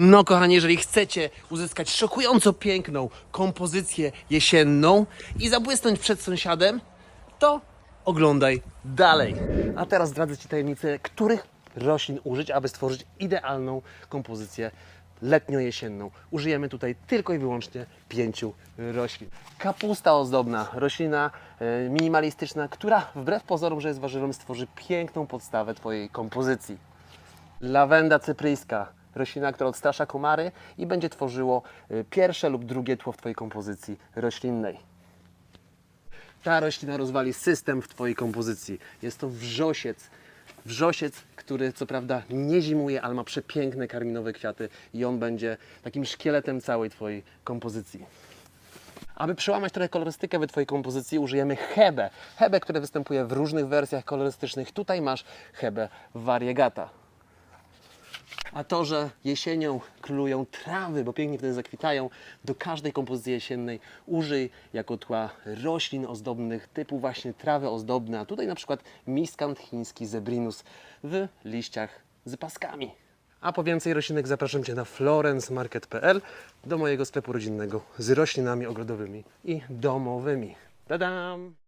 No kochani, jeżeli chcecie uzyskać szokująco piękną kompozycję jesienną i zabłysnąć przed sąsiadem, to oglądaj dalej. A teraz zdradzę Ci tajemnicę, których roślin użyć, aby stworzyć idealną kompozycję letnio-jesienną. Użyjemy tutaj tylko i wyłącznie pięciu roślin. Kapusta ozdobna, roślina e, minimalistyczna, która wbrew pozorom, że jest warzywem, stworzy piękną podstawę Twojej kompozycji. Lawenda cypryjska, roślina, która odstrasza komary i będzie tworzyło y, pierwsze lub drugie tło w Twojej kompozycji roślinnej. Ta roślina rozwali system w Twojej kompozycji. Jest to wrzosiec. Wrzosiec, który co prawda nie zimuje, ale ma przepiękne karminowe kwiaty i on będzie takim szkieletem całej Twojej kompozycji. Aby przełamać trochę kolorystykę w Twojej kompozycji, użyjemy hebę. Hebę, która występuje w różnych wersjach kolorystycznych. Tutaj masz hebę variegata. A to, że jesienią królują trawy, bo pięknie wtedy zakwitają, do każdej kompozycji jesiennej użyj jako tła roślin ozdobnych typu właśnie trawy ozdobne, a tutaj na przykład miskant chiński zebrinus w liściach z paskami. A po więcej roślinek zapraszam Cię na florencemarket.pl do mojego sklepu rodzinnego z roślinami ogrodowymi i domowymi. Tadam!